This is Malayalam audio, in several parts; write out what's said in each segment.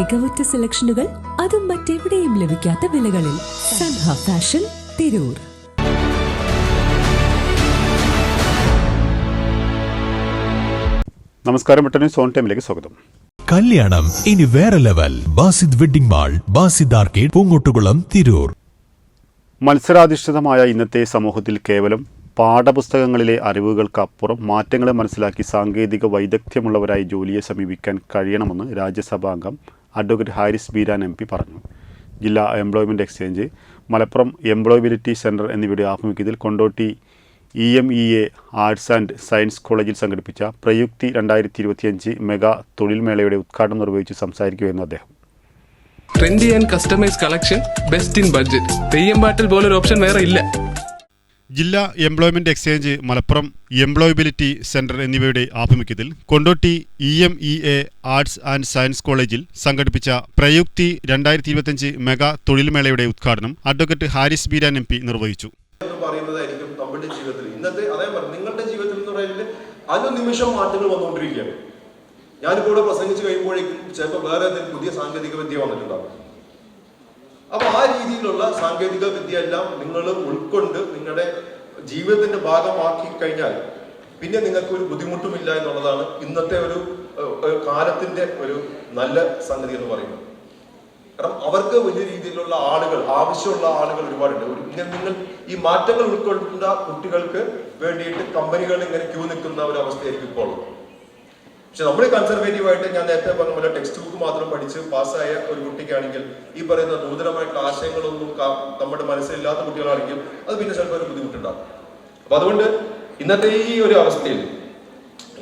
മികവുറ്റ സെലക്ഷനുകൾ അതും മറ്റെവിടെയും ലഭിക്കാത്ത വിലകളിൽ സൻഹ ഫാഷൻ തിരൂർ. നമസ്കാരം ബട്ടണി സോൺ ടൈമിലേക്ക് സ്വാഗതം. കല്യാണം ഇനി വേറെ level. Basid wedding mall Basid arcade Poongottukulam Tirur. മത്സരാധിഷ്ഠിതമായ ഇന്നത്തെ സമൂഹത്തിൽ കേവലം പാഠപുസ്തകങ്ങളിലെ അറിവുകൾക്കപ്പുറം മാറ്റങ്ങളെ മനസ്സിലാക്കി സാങ്കേതിക വൈദഗ്ധ്യമുള്ളവരായി ജോലിയെ സമീപിക്കാൻ കഴിയണമെന്ന് രാജ്യസഭാംഗം advocate Haris Beeran M P പറഞ്ഞു. ജില്ലാ employment exchange Malappuram employability centre എന്നിവയുടെ ആഭിമുഖ്യത്തിൽ Kondotty E M E A arts and science കോളേജിൽ സംഘടിപ്പിച്ച പ്രയുക്തി രണ്ടായിരത്തി ഇരുപത്തിയഞ്ച് മെഗാ തൊഴിൽ മേളയുടെ ഉദ്ഘാടനം നിർവഹിച്ച് സംസാരിക്കുകയായിരുന്നു അദ്ദേഹം. Trendy and customise collection best in budget. Theyyam Pattil പോലൊരു ഓപ്ഷൻ വേറെ ഇല്ല. ജില്ലാ employment exchange Malappuram employability centre എന്നിവയുടെ ആഭിമുഖ്യത്തിൽ Kondotty E M E A arts and science കോളേജിൽ സംഘടിപ്പിച്ച പ്രയുക്തി രണ്ടായിരത്തി ഇരുപത്തിയഞ്ച് മെഗാ തൊഴിൽമേളയുടെ ഉദ്ഘാടനം advocate Haris Beeran M P നിർവഹിച്ചു. ഞാനിപ്പോ നമ്മുടെ ജീവിതത്തിൽ. ഇന്നത്തെ നിങ്ങളുടെ ജീവിതത്തിൽ എന്ന് പറയുന്നത് ഇവിടെ പ്രസംഗിച്ച് കഴിയുമ്പോഴേക്കും ചിലപ്പോൾ വേറെ പുതിയ സാങ്കേതിക വിദ്യ വന്നിട്ടുണ്ടാകും അപ്പൊ ആ രീതിയിലുള്ള സാങ്കേതിക വിദ്യ എല്ലാം നിങ്ങൾ ഉൾക്കൊണ്ട് നിങ്ങളുടെ ജീവിതത്തിന്റെ ഭാഗമാക്കി കഴിഞ്ഞാൽ പിന്നെ നിങ്ങൾക്ക് ഒരു ബുദ്ധിമുട്ടുമില്ല എന്നുള്ളതാണ് ഇന്നത്തെ ഒരു കാലത്തിന്റെ ഒരു നല്ല സംഗതി എന്ന് പറയുന്നത് കാരണം അവർക്ക് വലിയ രീതിയിലുള്ള ആളുകൾ ആവശ്യമുള്ള ആളുകൾ ഒരുപാടുണ്ട് ഒരു- ഇങ്ങനെ നിങ്ങൾ ഈ മാറ്റങ്ങൾ ഉൾക്കൊള്ളുന്ന കുട്ടികൾക്ക് വേണ്ടിയിട്ട് കമ്പനികൾ ഇങ്ങനെ ക്യൂ നിൽക്കുന്ന ഒരു അവസ്ഥയായിരിക്കും ഇപ്പോൾ. പക്ഷെ നമ്മൾ കൺസർവേറ്റീവ് ആയിട്ട് ഞാൻ നേരത്തെ പറഞ്ഞ പോലെ ടെക്സ്റ്റ് ബുക്ക് മാത്രം പഠിച്ച് പാസ്സായ ഒരു കുട്ടിക്കാണെങ്കിൽ ഈ പറയുന്ന നൂതനമായിട്ടുള്ള ആശയങ്ങളൊന്നും നമ്മുടെ മനസ്സിലില്ലാത്ത കുട്ടികളാണെങ്കിൽ അത് പിന്നെ ചിലപ്പോൾ ഒരു ബുദ്ധിമുട്ടുണ്ടാകും. അപ്പൊ അതുകൊണ്ട് ഇന്നത്തെ ഈ ഒരു അവസ്ഥയിൽ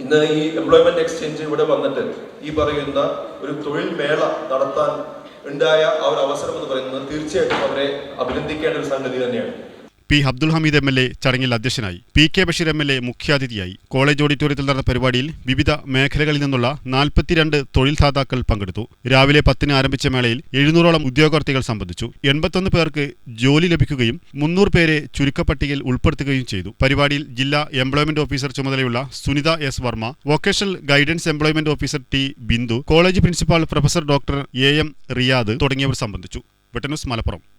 ഇന്ന് ഈ എംപ്ലോയ്മെന്റ് എക്സ്ചേഞ്ച് ഇവിടെ വന്നിട്ട് ഈ പറയുന്ന ഒരു തൊഴിൽ മേള നടത്താൻ ഉണ്ടായ ആ ഒരു അവസരം എന്ന് പറയുന്നത് തീർച്ചയായിട്ടും അവരെ അഭിനന്ദിക്കേണ്ട ഒരു സംഗതി തന്നെയാണ്. P Abdul Hameed M L A ചടങ്ങിൽ അധ്യക്ഷനായി. P K Basheer M L A മുഖ്യാതിഥിയായി. കോളേജ് ഓഡിറ്റോറിയത്തിൽ നടന്ന പരിപാടിയിൽ വിവിധ മേഖലകളിൽ നിന്നുള്ള നാൽപ്പത്തിരണ്ട് തൊഴിൽ ദാതാക്കൾ പങ്കെടുത്തു. രാവിലെ പത്തിന് ആരംഭിച്ച മേളയിൽ എഴുന്നൂറോളം ഉദ്യോഗാർത്ഥികൾ സംബന്ധിച്ചു. എൺപത്തൊന്ന് പേർക്ക് ജോലി ലഭിക്കുകയും മുന്നൂറ് പേരെ ചുരുക്കപ്പട്ടികയിൽ ഉൾപ്പെടുത്തുകയും ചെയ്തു. പരിപാടിയിൽ ജില്ലാ എംപ്ലോയ്മെന്റ് ഓഫീസർ ചുമതലയുള്ള Sunitha S Varma vocational guidance employment officer T Bindu college principal professor doctor A M Riyad തുടങ്ങിയവർ സംബന്ധിച്ചു. വെട്ടന്യൂസ് മലപ്പുറം.